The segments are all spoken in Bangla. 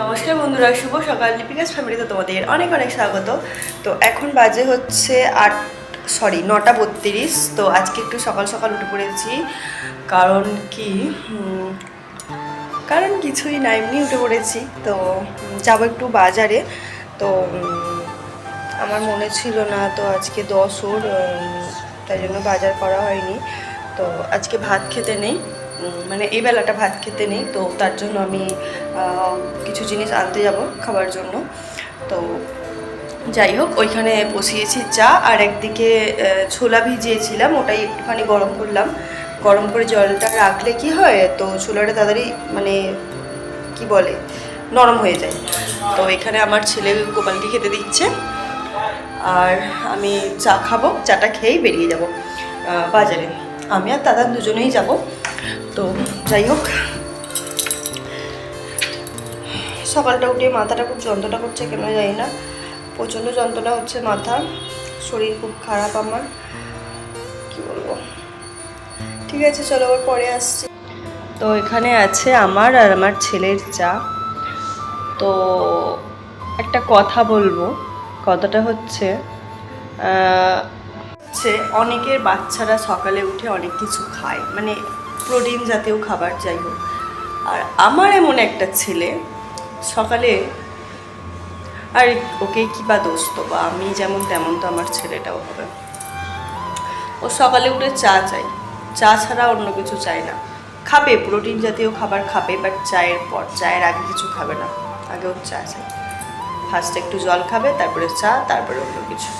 নমস্কার বন্ধুরা, শুভ সকাল। লিপিকাস ফ্যামিলিতে তোমাদের অনেক অনেক স্বাগত। তো এখন বাজে হচ্ছে আট সরি নটা বত্রিশ। তো আজকে একটু সকাল সকাল উঠে পড়েছি। কারণ কি কারণ কিছুই না, এমনি উঠে পড়েছি। তো যাব একটু বাজারে। তো আমার মনে ছিল না, তো আজকে দশ ওর তাই জন্য বাজার করা হয়নি। তো আজকে ভাত খেতে নেই। মানে এই বেলাটা ভাত খেতে নেই, তো তার জন্য আমি কিছু জিনিস আনতে যাব খাবার জন্য। তো যাই হোক, ওইখানে বসিয়েছি চা আর একদিকে ছোলা ভিজিয়েছিলাম, ওটাই একটুখানি গরম করলাম। গরম করে জলটা রাখলে কি হয়, তো ছোলাটা তাড়াতাড়ি মানে কি বলে, নরম হয়ে যায়। তো এখানে আমার ছেলে গোপালকে খেতে দিচ্ছে। আর আমি চা খাব, চাটা খেয়েই বেরিয়ে যাব বাজারে। আমি আর দাদা দুজনেই যাব। তো যাই হোক, সকালটা উঠে মাথাটা খুব যন্ত্রণা করছে কেন জানি না। প্রচণ্ড যন্ত্রণা হচ্ছে মাথা, শরীর খুব খারাপ আমার। কি বলব? ঠিক আছে, চলো আবার পরে আসছি। তো এখানে আছে আমার আর আমার ছেলের চা। তো একটা কথা বলব, কথাটা হচ্ছে হচ্ছে অনেকের বাচ্চারা সকালে উঠে অনেক কিছু খায়। মানে প্রোটিন জাতীয় খাবার, যাই হোক। আর আমার এমন একটা ছেলে, সকালে আর ওকে কি বা দোস্ত বা আমি যেমন তেমন তো আমার ছেলেটাও হবে। ও সকালে উঠে চা চাই চা ছাড়া অন্য কিছু চায় না। খাবে, প্রোটিন জাতীয় খাবার খাবে বাট চায়ের পর, চায়ের আগে কিছু খাবে না। আগে ওর চা চাই ফার্স্ট একটু জল খাবে, তারপরে চা, তারপরে অন্য কিছু।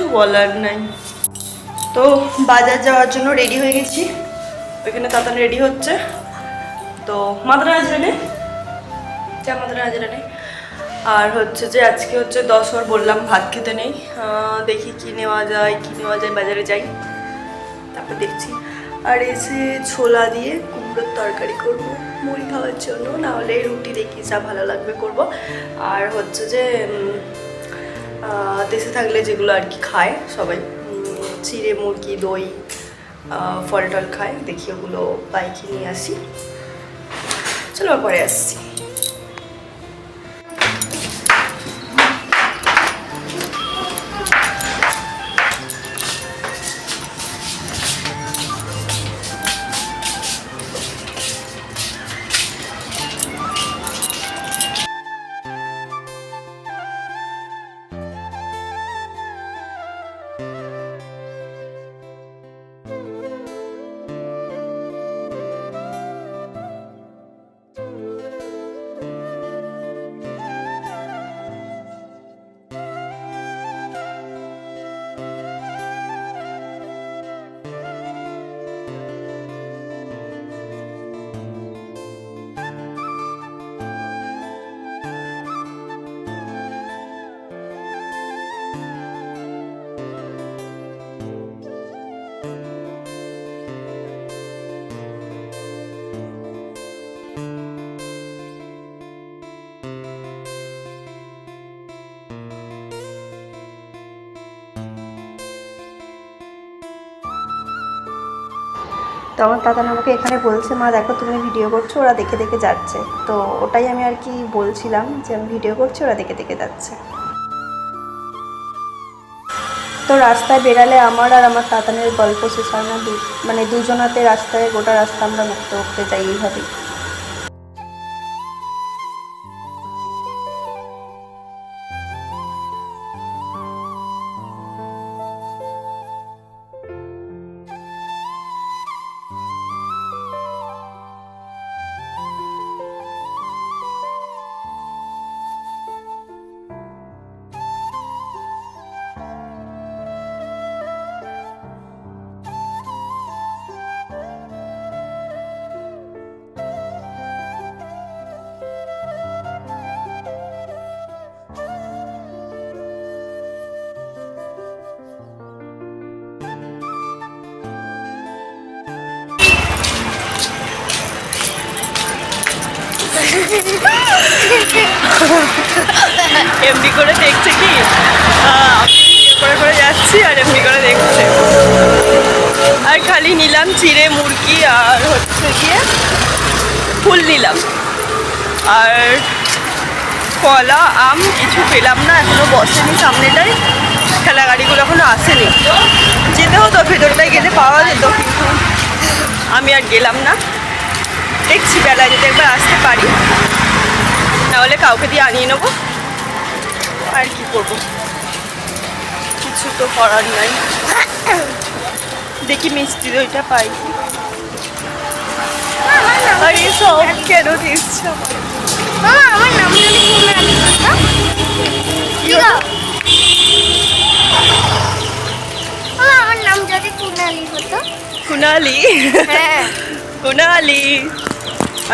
কিছু বলার নাই। তো বাজার যাওয়ার জন্য রেডি হয়ে গেছি। ওইখানে তাতান রেডি হচ্ছে। তো মাদ্রা হাজরা নে। যা মাদ্রা হাজরা নে। আর হচ্ছে যে আজকে হচ্ছে দশর বললাম, ভাত খেতে নেই। দেখি কি নেওয়া যায়, কি নেওয়া যায়, বাজারে যাই। তারপর দেখছি। আর এসে ছোলা দিয়ে কুমড়োর তরকারি করব, মুড়ি খাওয়ার জন্য। না হলে রুটি দেখি যা ভালো লাগবে করব। আর হচ্ছে যে দেশে থাকলে যেগুলো আর কি খায় সবাই। চিড়ে মুরগি, দই ফল টল খায়। দেখি ওগুলো বাইকে নিয়ে আসি। চলো পরে আসছি। তো আমার আমাকে এখানে বলছে, মা, দেখো তুমি ভিডিও করছ, ওরা দেখে দেখে যাচ্ছে। তো ওটাই আমি আর কি বলছিলাম যে, আমি ভিডিও করছি, ওরা দেখে দেখে যাচ্ছে। তো রাস্তায় বেরালে আমার আর আমার তাতানের গল্প শেষ হয় না। মানে দুজনাতে রাস্তায়, গোটা রাস্তা আমরা মুক্ত করতে যাই এইভাবেই। এমনি করে দেখছে কি? করে করে যাচ্ছি আর এমনি করে দেখছে। আর খালি নিলাম চিড়ে, মুরগি আর হচ্ছে গিয়ে ফুল নিলাম। আর কলা, আম কিছু পেলাম না, এখনও বসেনি সামনেটাই ঠেলা গাড়িগুলো এখনও আসেনি। যেতে হতো ভেতরটায় গেলে পাওয়া যেত। কিন্তু আমি আর গেলাম না। দেখছি বেলায় যদি একবার আসতে পারি। নাহলে কাউকে দিয়ে আনিয়ে নেব। আর কি করব? কিছু তো করার নাই। দেখি মিষ্টি দইটা পাই। আর এসব কেন দিচ্ছ? আমার নাম? আমার নাম যদি কুনালি হতো। কুনালি? হ্যাঁ। কুনালি।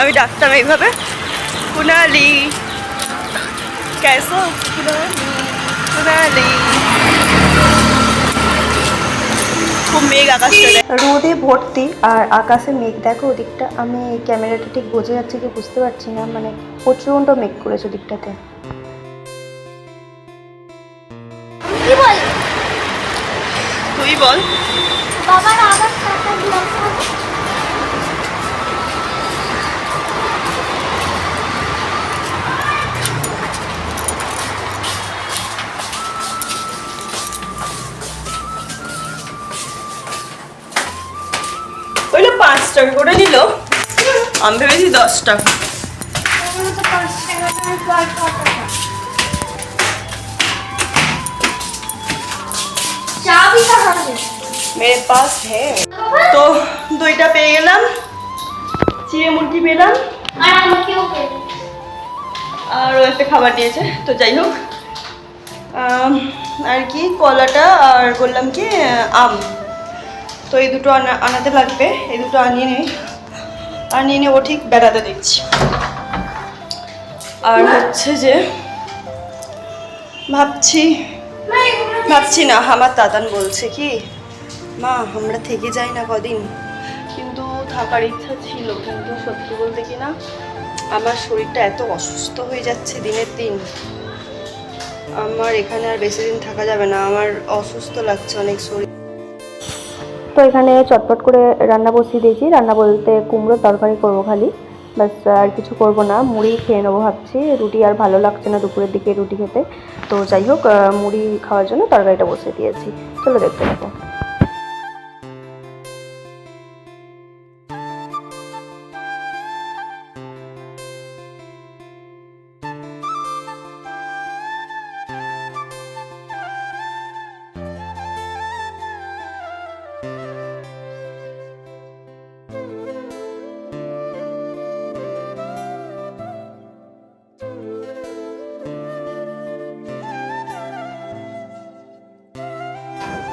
আমি ডাকতাম এইভাবে। কুনালি। কেসো? কুনালি। কুনালি খুব মেঘ আকাশটা রোদে ভর্তি আর আকাশে মেঘ। দেখো ওদিকটা আমি ক্যামেরাটা ঠিক বোঝা যাচ্ছে কি বুঝতে পারছি না। মানে প্রচণ্ড মেঘ করেছে ওদিকটাতে। তুই বল। বাবার আবার টাকা করে নিল। আমি ভেবেছি দশ টাকা। মেরে পাস হে। তো দইটা পেয়ে গেলাম। চিড়ে মুরগি পেলাম। আর ওই একটা খাবার দিয়েছে, তো যাই হোক। আর কি, কলাটা আর বললাম কি, আম। তো এই দুটো আনা, আনাতে লাগবে, এই দুটো আনিয়ে নে। আনিয়ে নেব ঠিক বেড়াতে দেখছি। আর হচ্ছে যে, ভাবছি ভাবছি না, আমার দাদান বলছে কি, মা, আমরা থেকে যাই না কদিন। কিন্তু থাকার ইচ্ছা ছিল, কিন্তু সত্যি বলতে কি না, আমার শরীরটা এত অসুস্থ হয়ে যাচ্ছে দিনের দিন। আমার এখানে আর বেশি দিন থাকা যাবে না, আমার অসুস্থ লাগছে অনেক শরীর। তো এখানে চটপট করে রান্না বসিয়ে দিয়েছি। রান্না বলতে কুমড়োর তরকারি করব খালি। বাস আর কিছু করব না। মুড়ি খেয়ে নেব ভাবছি। রুটি আর ভালো লাগছে না দুপুরের দিকে রুটি খেতে। তো যাই হোক মুড়ি খাওয়ার জন্য তরকারিটা বসিয়ে দিয়েছি। চলো দেখতে থাকো।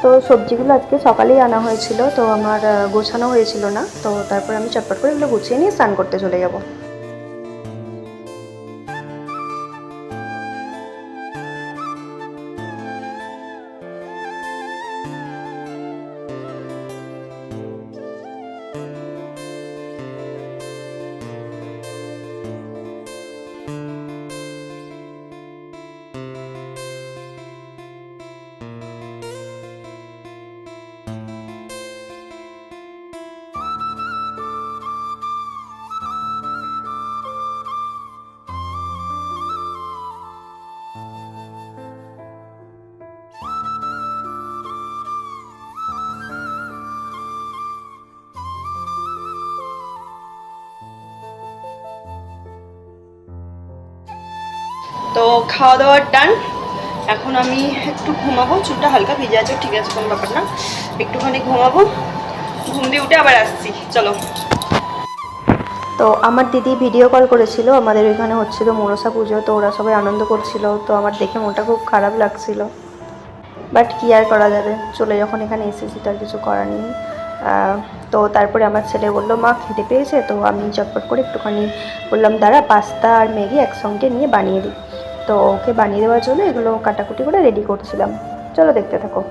তো সবজিগুলো আজকে সকালেই আনা হয়েছিল, তো আমার গোছানো হয়েছিল না। তো তারপর আমি চটপট করে এগুলো গুছিয়ে নিয়ে স্নান করতে চলে যাব। খাওয়া দাওয়ার ডান। এখন আমি একটু ঘুমাবো, চুলটা হালকা ভিজে আছে, ঠিক আছে, কোনো ব্যাপার না। একটুখানি ঘুমাবো, ঘুম দিয়ে উঠে আবার আসছি, চলো। তো আমার দিদি ভিডিও কল করেছিল, আমাদের এখানে হচ্ছিল মনসা পুজো, তো ওরা সবাই আনন্দ করছিল, তো আমার দেখে মনটা খুব খারাপ লাগছিল। বাট কি আর করা যাবে? চলে যখন এখানে এসেছি তার কিছু করার নেই। তো তারপরে আমার ছেলে বলল, মা, খেতে পেয়েছে? তো আমি চটপট করে একটুখানি বললাম, দাঁড়া, পাস্তা আর ম্যাগি একসঙ্গে নিয়ে বানিয়ে দিই। তো ওকে বানিয়ে দেওয়ার জন্য এগুলো কাটাকুটি করে রেডি করছিলাম। চলো দেখতে থাকো।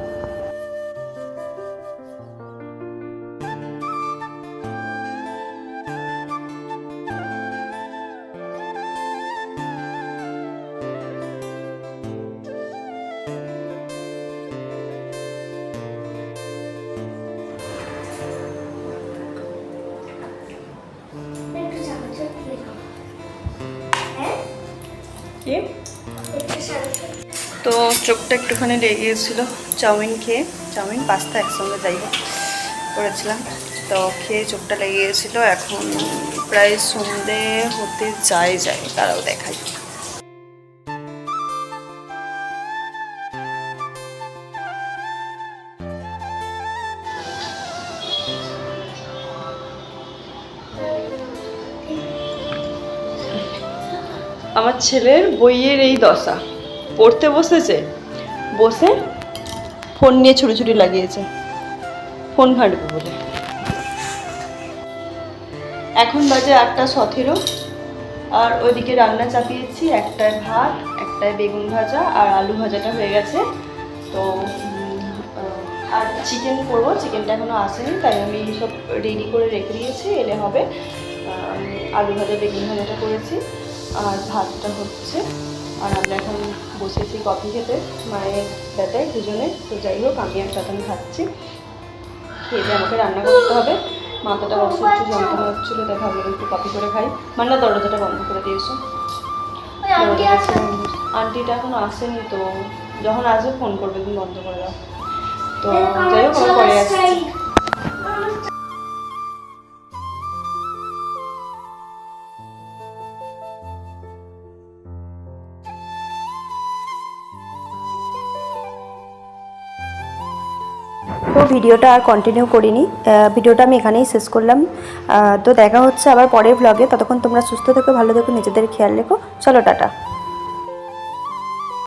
দিয়ে তো চোখটা একটুখানি লেগে গিয়েছিল চাউমিন খেয়ে, চাউমিন, পাস্তা একসঙ্গে যাই করেছিলাম। তো খেয়ে চোখটা লেগে গিয়েছিল এখন প্রায় সন্ধে হতে যায় যায় তারাও দেখাই। আমার ছেলের বইয়ের এই দশা। পড়তে বসেছে। বসে ফোন নিয়ে ছুটি লাগিয়েছে। ফোন ঘাঁটবে বলে। এখন বাজে আটটা সতেরো। আর ওইদিকে রান্না চাপিয়েছি। একটায় ভাত, একটায় বেগুন ভাজা আর আলু ভাজাটা হয়ে গেছে। তো আর চিকেন করব। চিকেনটা এখনও আসেনি, তাই আমি সব রেডি করে রেখে দিয়েছি। এলে হবে আলু ভাজা, বেগুন ভাজাটা করেছি। আর ভাতটা হচ্ছে। আর আমরা এখন বসেছি কফি খেতে মায়ের বেটায় দুজনে। তো যাই হোক আমি আর সাথে খাচ্ছি। খেয়ে আমাকে রান্না করতে হবে। মাথাটা অসহ্য যন্ত্রণা হচ্ছিল তাই ভাবলাম একটু কফি করে খাই। মান্না দরজাটা বন্ধ করে দিয়েছ। আন্টিটা এখনও আসেনি তো। যখন আসবে ফোন করবে তুমি বন্ধ করে দাও। তো যাই হোক পরে আসছি। ভিডিওটা আর কন্টিনিউ করিনি। ভিডিওটা আমি এখানেই শেষ করলাম। তো দেখা হচ্ছে আবার পরের ব্লগে ততক্ষণ তোমরা সুস্থ থেকো, ভালো থেকো, নিজেদের খেয়াল রেখো। চলো, টাটা।